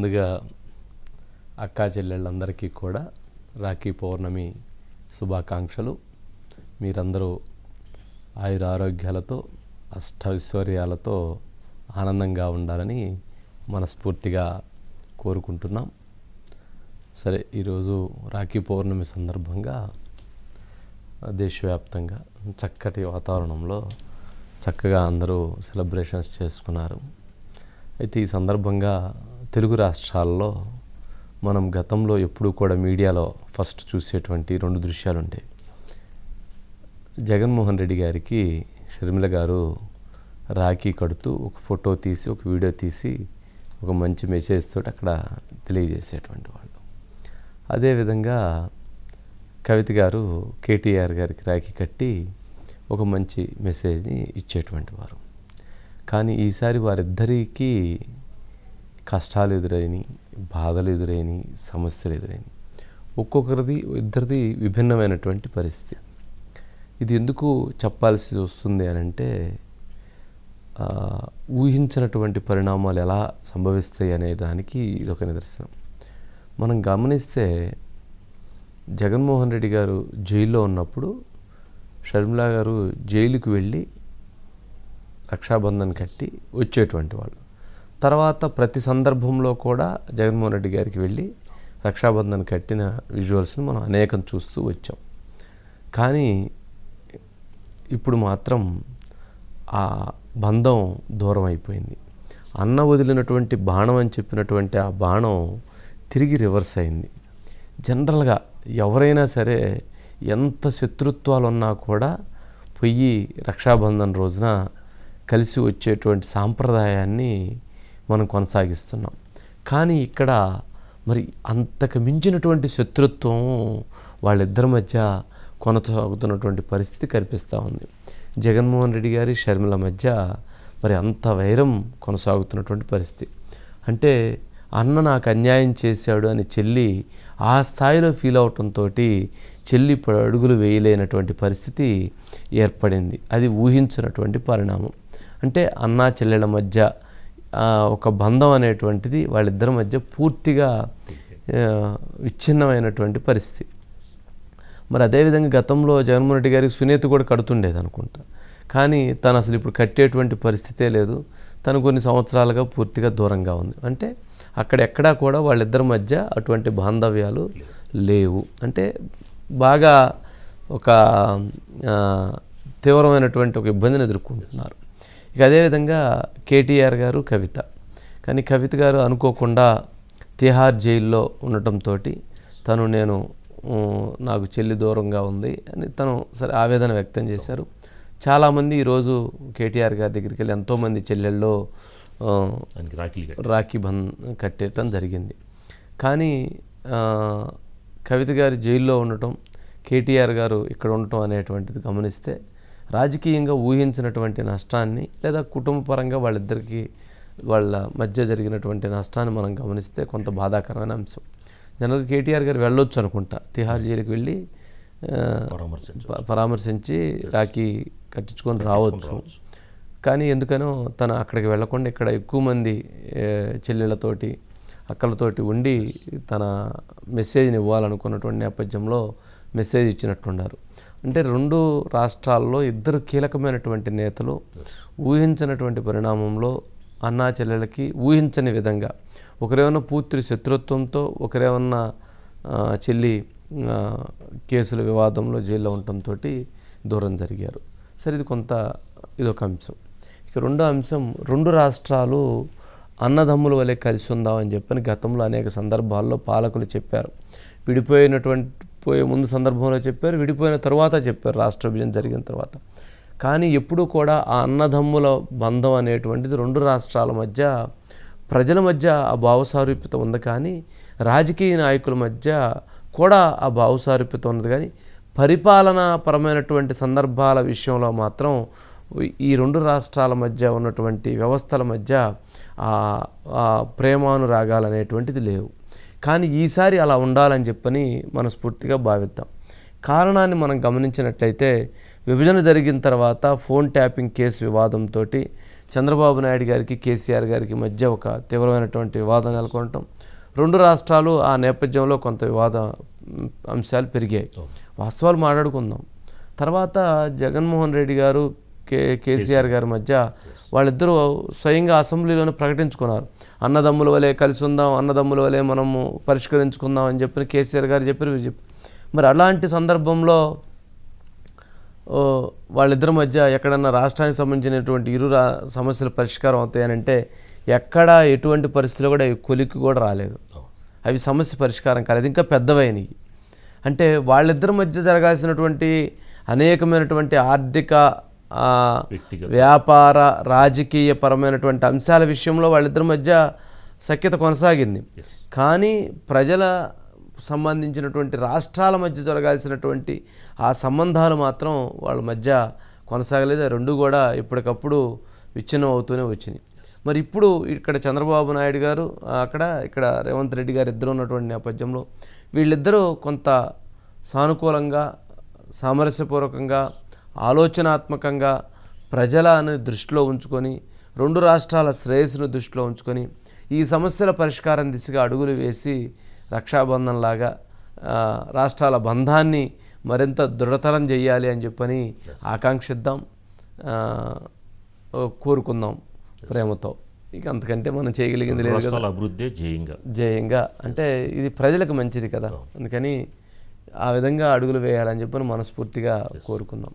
ముందుగా అక్కా చెల్లెళ్ళందరికీ కూడా రాఖీ పౌర్ణమి శుభాకాంక్షలు. మీరందరూ ఆయుర ఆరోగ్యాలతో అష్టైశ్వర్యాలతో ఆనందంగా ఉండాలని మనస్ఫూర్తిగా కోరుకుంటున్నాం. సరే ఈరోజు రాఖీ పౌర్ణమి సందర్భంగా దేశవ్యాప్తంగా చక్కటి వాతావరణంలో చక్కగా అందరూ సెలబ్రేషన్స్ చేసుకున్నారు. అయితే ఈ సందర్భంగా తెలుగు రాష్ట్రాల్లో మనం గతంలో ఎప్పుడూ కూడా మీడియాలో ఫస్ట్ చూసేటువంటి రెండు దృశ్యాలు ఉంటాయి. జగన్మోహన్ రెడ్డి గారికి షర్మిల గారు రాఖీ కడుతూ ఒక ఫోటో తీసి ఒక వీడియో తీసి ఒక మంచి మెసేజ్ తోటి అక్కడ తెలియజేసేటువంటి వాళ్ళు. అదేవిధంగా కవిత గారు కేటీఆర్ గారికి రాఖీ కట్టి ఒక మంచి మెసేజ్ని ఇచ్చేటువంటి వారు. కానీ ఈసారి వారిద్దరికీ కష్టాలు ఎదురైనవి బాధలు ఎదురైనవి సమస్యలు ఎదురైనవి ఒక్కొక్కరిది ఇద్దరిది విభిన్నమైనటువంటి పరిస్థితి. ఇది ఎందుకు చెప్పాల్సి వస్తుంది అని అంటే ఊహించినటువంటి పరిణామాలు ఎలా సంభవిస్తాయి అనే దానికి ఇది ఒక నిదర్శనం. మనం గమనిస్తే జగన్మోహన్ రెడ్డి గారు జైల్లో ఉన్నప్పుడు షర్మిలా గారు జైలుకు వెళ్ళి రక్షాబంధన్ కట్టి వచ్చేటువంటి వాళ్ళు. తర్వాత ప్రతి సందర్భంలో కూడా జగన్మోహన్ రెడ్డి గారికి వెళ్ళి రక్షాబంధన్ కట్టిన విజువల్స్ని మనం అనేకం చూస్తూ వచ్చాం. కానీ ఇప్పుడు మాత్రం ఆ బంధం దూరం అయిపోయింది. అన్న వదిలినటువంటి బాణం అని చెప్పినటువంటి ఆ బాణం తిరిగి రివర్స్ అయింది. జనరల్గా ఎవరైనా సరే ఎంత శత్రుత్వాలు ఉన్నా కూడా పొయ్యి రక్షాబంధన్ రోజున కలిసి వచ్చేటువంటి సాంప్రదాయాన్ని మనం కొనసాగిస్తున్నాం. కానీ ఇక్కడ మరి అంతకు మించినటువంటి శత్రుత్వం వాళ్ళిద్దరి మధ్య కొనసాగుతున్నటువంటి పరిస్థితి కనిపిస్తూ ఉంది. జగన్మోహన్ రెడ్డి గారి షర్మిల మధ్య మరి అంత వైరం కొనసాగుతున్నటువంటి పరిస్థితి. అంటే అన్న నాకు అన్యాయం చేశాడు అని చెల్లి ఆ స్థాయిలో ఫీల్ అవటంతో చెల్లి ఇప్పుడు అడుగులు వేయలేనటువంటి పరిస్థితి ఏర్పడింది. అది ఊహించినటువంటి పరిణామం. అంటే అన్నా చెల్లెల మధ్య ఒక బంధం అనేటువంటిది వాళ్ళిద్దరి మధ్య పూర్తిగా విచ్ఛిన్నమైనటువంటి పరిస్థితి. మరి అదేవిధంగా గతంలో జగన్మోహన్ రెడ్డి గారికి సునీత కూడా కడుతుండేది అనుకుంటా. కానీ తను అసలు ఇప్పుడు కట్టేటువంటి పరిస్థితే లేదు. తను కొన్ని సంవత్సరాలుగా పూర్తిగా దూరంగా ఉంది. అంటే అక్కడ ఎక్కడా కూడా వాళ్ళిద్దరి మధ్య అటువంటి బాంధవ్యాలు లేవు. అంటే బాగా ఒక తీవ్రమైనటువంటి ఒక ఇబ్బందిని ఎదుర్కొంటున్నారు. ఇక అదేవిధంగా కేటీఆర్ గారు కవిత. కానీ కవిత గారు అనుకోకుండా తిహార్ జైల్లో ఉండటంతో తను నేను నాకు చెల్లి దూరంగా ఉంది అని తను సరే ఆవేదన వ్యక్తం చేశారు. చాలామంది ఈరోజు కేటీఆర్ గారి దగ్గరికి వెళ్ళి ఎంతోమంది చెల్లెళ్ళు కట్టి రాఖీ బంధ్ కట్టేయటం జరిగింది. కానీ కవిత గారి జైల్లో ఉండటం కేటీఆర్ గారు ఇక్కడ ఉండటం అనేటువంటిది గమనిస్తే రాజకీయంగా ఊహించినటువంటి నష్టాన్ని లేదా కుటుంబపరంగా వాళ్ళిద్దరికీ వాళ్ళ మధ్య జరిగినటువంటి నష్టాన్ని మనం గమనిస్తే కొంత బాధాకరమైన అంశం. జనరల్గా కేటీఆర్ గారు వెళ్ళొచ్చు అనుకుంటా. తిహార్ జైలుకి వెళ్ళి పరామర్శించు రాఖీ కట్టించుకొని రావచ్చు. కానీ ఎందుకనో తను అక్కడికి వెళ్ళకుండా ఇక్కడ ఎక్కువ మంది చెల్లెళ్ళతోటి అక్కలతోటి ఉండి తన మెసేజ్ని ఇవ్వాలనుకున్నటువంటి నేపథ్యంలో మెసేజ్ ఇచ్చినట్టున్నారు అంటే రెండు రాష్ట్రాల్లో ఇద్దరు కీలకమైనటువంటి నేతలు ఊహించినటువంటి పరిణామంలో అన్నా చెల్లెలకి ఊహించని విధంగా ఒకరేమన్నా పూర్తి శత్రుత్వంతో ఒకరేమన్నా చెల్లి కేసుల వివాదంలో జైల్లో ఉండటంతో దూరం జరిగారు. సరే ఇది కొంత ఇదొక అంశం. ఇక రెండో అంశం రెండు రాష్ట్రాలు అన్నదమ్ముల వలె కలిసి ఉందామని చెప్పని గతంలో అనేక సందర్భాల్లో పాలకులు చెప్పారు. విడిపోయినటువంటి పోయే ముందు సందర్భంలో చెప్పారు విడిపోయిన తర్వాత చెప్పారు రాష్ట్ర విభజన జరిగిన తర్వాత. కానీ ఎప్పుడూ కూడా ఆ అన్నదమ్ముల బంధం అనేటువంటిది రెండు రాష్ట్రాల మధ్య ప్రజల మధ్య ఆ భావసారూప్యత ఉంది కానీ రాజకీయ నాయకుల మధ్య కూడా ఆ భావసారూప్యత ఉంది కానీ పరిపాలనాపరమైనటువంటి సందర్భాల విషయంలో మాత్రం ఈ రెండు రాష్ట్రాల మధ్య ఉన్నటువంటి వ్యవస్థల మధ్య ఆ ప్రేమానురాగాలు అనేటువంటిది లేవు. కానీ ఈసారి అలా ఉండాలని చెప్పని మనస్ఫూర్తిగా భావిద్దాం. కారణాన్ని మనం గమనించినట్లయితే విభజన జరిగిన తర్వాత ఫోన్ ట్యాపింగ్ కేసు వివాదంతో చంద్రబాబు నాయుడు గారికి కేసీఆర్ గారికి మధ్య ఒక తీవ్రమైనటువంటి వివాదం నెలకొనటం. రెండు రాష్ట్రాలు ఆ నేపథ్యంలో కొంత వివాద అంశాలు పెరిగాయి. వాస్తవాలు మాట్లాడుకుందాం. తర్వాత జగన్మోహన్ రెడ్డి గారు కే కేసీఆర్ గారి మధ్య వాళ్ళిద్దరూ స్వయంగా అసెంబ్లీలోనే ప్రకటించుకున్నారు. అన్నదమ్ముల వలె కలిసి ఉందాం అన్నదమ్ముల వలె మనము పరిష్కరించుకుందాం అని చెప్పి కేసీఆర్ గారు చెప్పారు వీరు చెప్పారు. మరి అలాంటి సందర్భంలో వాళ్ళిద్దరి మధ్య ఎక్కడన్నా రాష్ట్రానికి సంబంధించినటువంటి ఇరు రా సమస్యలు పరిష్కారం అవుతాయనంటే ఎక్కడ ఎటువంటి పరిస్థితుల్లో కూడా కొలిక్కి కూడా రాలేదు. అవి సమస్య పరిష్కారం కాలేదు ఇంకా పెద్దవైనవి. అంటే వాళ్ళిద్దరి మధ్య జరగాల్సినటువంటి అనేకమైనటువంటి ఆర్థిక. వ్యాపార రాజకీయ పరమైనటువంటి అంశాల విషయంలో వాళ్ళిద్దరి మధ్య సఖ్యత కొనసాగింది. కానీ ప్రజల సంబంధించినటువంటి రాష్ట్రాల మధ్య జరగాల్సినటువంటి ఆ సంబంధాలు మాత్రం వాళ్ళ మధ్య కొనసాగలేదు. రెండు కూడా ఎప్పటికప్పుడు విచ్ఛిన్నం అవుతూనే వచ్చినాయి. మరి ఇప్పుడు ఇక్కడ చంద్రబాబు నాయుడు గారు అక్కడ ఇక్కడ రేవంత్ రెడ్డి గారు ఇద్దరు ఉన్నటువంటి నేపథ్యంలో వీళ్ళిద్దరూ కొంత సానుకూలంగా సామరస్యపూర్వకంగా ఆలోచనాత్మకంగా ప్రజలను దృష్టిలో ఉంచుకొని రెండు రాష్ట్రాల శ్రేయస్సును దృష్టిలో ఉంచుకొని ఈ సమస్యల పరిష్కారం దిశగా అడుగులు వేసి రక్షాబంధన్ లాగా ఆ, రాష్ట్రాల బంధాన్ని మరింత దృఢతరం చేయాలి అని చెప్పని ఆకాంక్షిద్దాం. కోరుకుందాం ప్రేమతో. ఇక అంతకంటే మనం చేయగలిగింది లేదు అభివృద్ధి జయంగా. జయంగా. అంటే ఇది ప్రజలకు మంచిది కదా. అందుకని ఆ విధంగా అడుగులు వేయాలని చెప్పని మనస్ఫూర్తిగా కోరుకుందాం.